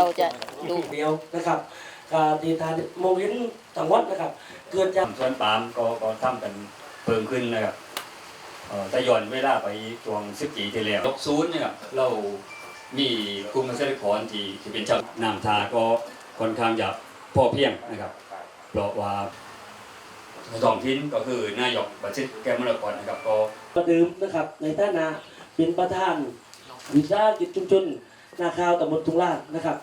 เราจะดูเดียวนะครับการดีทานโมงเห็นจังหวัดนะครับ เกิดจากสวนปาล์มก็ก็ทำกันเพิ่มขึ้นนะครับเอ่อถ้าย้อนเวลาไปช่วงสิบปีที่แล้วยกศูนย์เนี่ยเรามีกลุ่มเกษตรกรที่ที่เป็นชาวนามทาก็ค่อนข้างจะพอเพียงนะครับเพราะว่าท้องถิ่นก็คือนายกบัชิตแก้วมรกตนะครับ ก็ประเดิมนะครับในฐานะเป็นประธานวิสาหกิจชุมชน นาข้าวตำบลทุงลาดนะครับ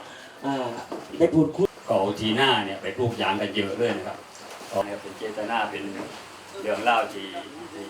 ได้พูดคุยก็เอาทีหน้าเนี่ยไปปลูกยางกันเยอะเลยนะครับก็เนี่ยเป็นเจตนาเป็นเรื่องเล่าที่ที่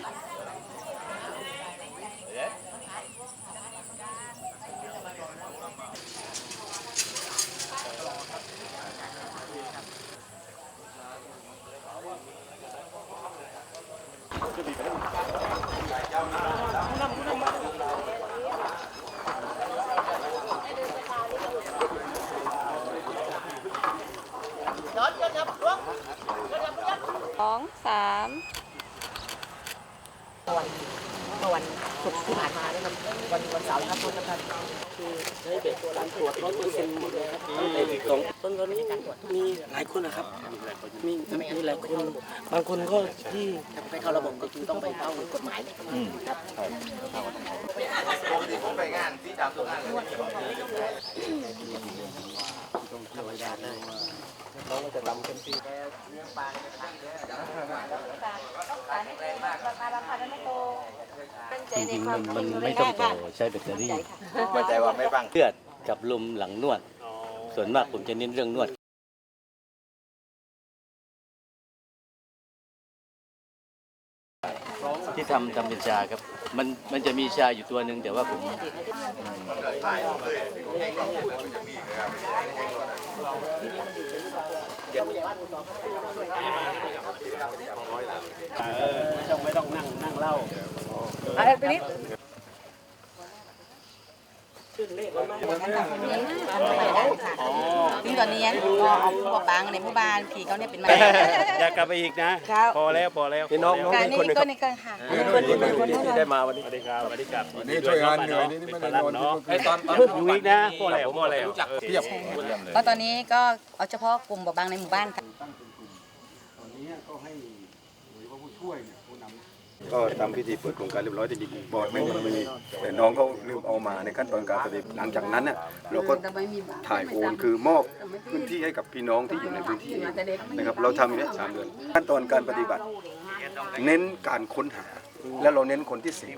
สอง สามเมื่อวันศุกร์ที่ผ่านมานะครับวันวันเสาร์นะครับทุกท่านคือได้แบบการตรวจร้อยเปอร์เซ็นต์หมดเลยครับตั้งแต่สองต้นตอนนี้มีหลายคนนะครับมีมีหลายคนบางคนก็ที่ถ้าไปเข้าระบบก็คือต้องไปเข้ากฎหมายครับปกติผมไปงานที่จับตัวงานเลย ครับจริงๆมันมันไม่ต้องต่อใช้แบตเตอรี่มั่นใจว่าไม่ฟังเลือดกับลมหลังนวด ส่วนมากผมจะเน้นเรื่องนวดที่ทำทำเป็นชาครับ มันมันจะมีชาอยู่ตัวหนึ่งแต่ว่าผม ไม่ต้องไม่ต้องนั่งนั่งเล่า อะไรปนิด ซึ่งตอนนี้ก็เอาผู้ปกครองในหมู่บ้านผีเขาเนี่ยเป็นมาอยากกลับไปอีกนะ พอแล้วพอแล้วพี่น้องน้องการนี่นี่คนหนึ่งคก็รับในการค่ะคนหนึ่งคนหนึ่งที่ได้มาวันนี้สวัสดีครับสวัสดีครับนี่ช่วยงานเหนื่อยนี่ไม่ได้นอนเนาะไอ้ตอนตอนอยู่อีกนะพอแล้วพอแล้วเทียบก็ตอนนี้ก็เอาเฉพาะกลุ่มบอบบางในหมู่บ้านค่ะก็ ก็ทำพิธีเปิดโครงการเรียบร้อยแต่จริบอร์ดไม่มีแต่น้องเขาลืมเอามาในขั้นตอนการปฏิบัติหลังจากนั้นน่ะเราก็ถ่ายโอนคือมอบพื้นที่ให้กับพี่น้องที่อยู่ในพื้นที่นะครับเราทำอยู่เนี่ยสามเดือนขั้นตอนการปฏิบัติ เน้นการค้นหา แล้วเราเน้นคนที่เสี่ยง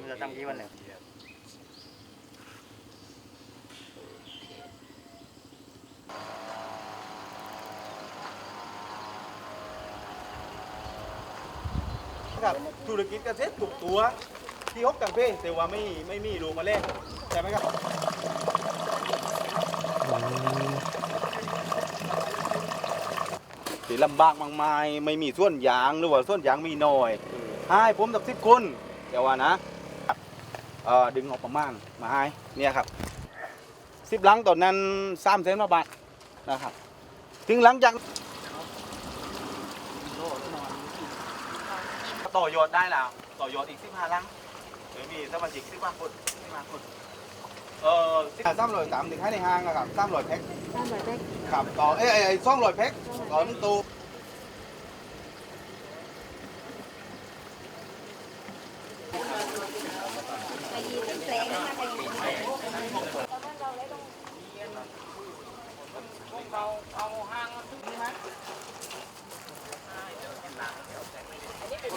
ครับ ธุรกิจเกษตรถูกตัวที่ฮกต่างเพศแต่ว่าไม่ไม่มีรูมาเล่นใช่ไหมครับที่ลำบากมากมายไม่มีส่วนยางหรือว่าส่วนยางมีน้อยให้ผมสักสิบคนเดี๋ยวว่านะเอ่อดึงออกประมาณมาให้เนี่ยครับสิบหลังตอนนั้นสามแสนบาทนะครับถึงหลังจาก ต่อยอดได้แล้ว ต่อยอดอีกสิบห้าหลังเดี๋ยวมีสมาชิกสิบห้าคนสิบห้าคน เอ่อสามร้อยสามถึงให้ในห้างนะครับสามร้อยแพ็คครับต่อเอ้ยไอ้ซ่องลอยแพ็คต่อหนึ่งตัว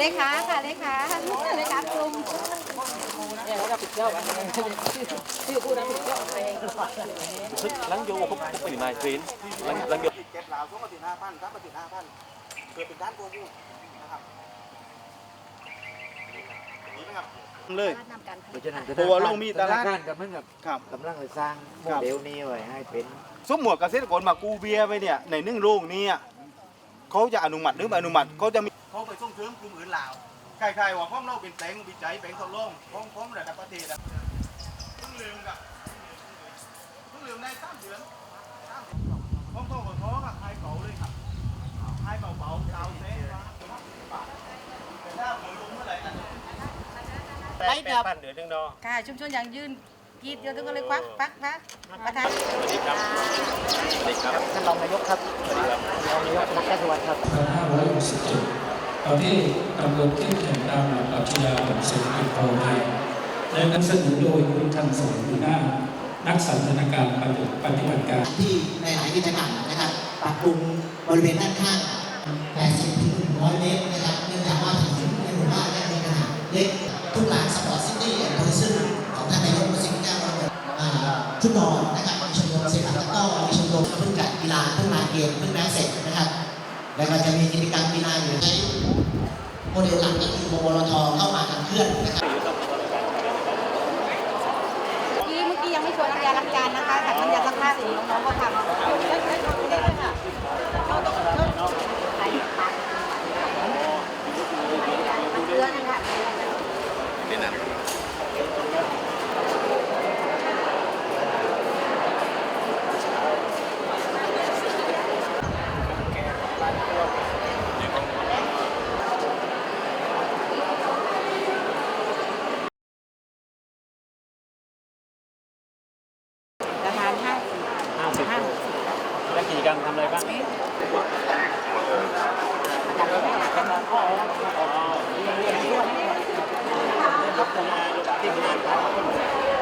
เลขาค่ะเลขาเลขากลุ่มหลังโยกเขาไปนายเทรนหลังหลังโยเก็บเหล่าสองอาทิตย์ห้าพันสามอาทิตย์ห้าพันเกิดเป็นการโกงอยู่นะครับนี่นะครับเลยเพราะว่าลงมีตลาดกับมันกับครับกำลังจะสร้างโมเดลนี้ไว้ให้เป็นสมมติเกษตรกรมากู้เบียร์ไปเนี่ยในหนึ่งโรงนี้อะเขาจะอนุมัติหรือไม่อนุมัติเขาจะมีเขาไป ส่งเสริมกลุ่มอื่นเหล่าใครๆว่าพร้อมเราเป็นแปลงวิจัยแปลงทดลองพร้อมพร้อมระดับประเทศอะเพิ่งลืมกับเพิ่งลืมได้สามเดือนพร้อมๆกับท้องอะให้เบาเลยครับให้เบาๆเบาเซ่แต่ถ้าผมลงเมื่อไหร่นะไรครับค่ะชุมชนอย่างยืนกรีดเดียวก็เลยควักปักปักประธานท่านรองนายกครับรองนายกนักการสวัสดิ์ครับ2567 ตอนที่ตำรวจเข้มแข็งตามหลักปรัชญาของเศรษฐกิจพอเพียงและนำเสนอโดยคุณทันสอนหัวหน้า นักสันทนาการปฏิบัติการที่ในหลายกิจกรรมนะครับปรับปรุงบริเวณด้านข้าง 80ถึง100 เมตรนะครับเนื่องจากว่าถนนในหมู่บ้านเนี่ยมีขนาดเล็กทุกหลานสปอร์ตซิตี้แอนด์ทัวริซึมของท่านนายกประสิทธิ์แก้วมรดกอ่าชุดนอนนะครับมีชมรมเซปักตะกร้อมีชมรมเพิ่งจัดกีฬาเพิ่งมาเกมเพิ่งแม้เสร็จนะครับแล้วก็จะมีกิจกรรมกีฬาอยู่ใน โมเดลหลักก็คือโมบลทเข้ามาทางเคลื่อนนะครับที่เมื่อกี้ยังไม่ชวนน้ำยาล้างจารนะคะแต่น้ำยากรักผ้าสีน้องๆก็ทำเกลือนะคะ ประมาณห้าสิบ ห้าสิบห้าแล้วกิจกรรมทำอะไรบ้างจากนั้นจะมาพ่อเรียนเรียนด้วย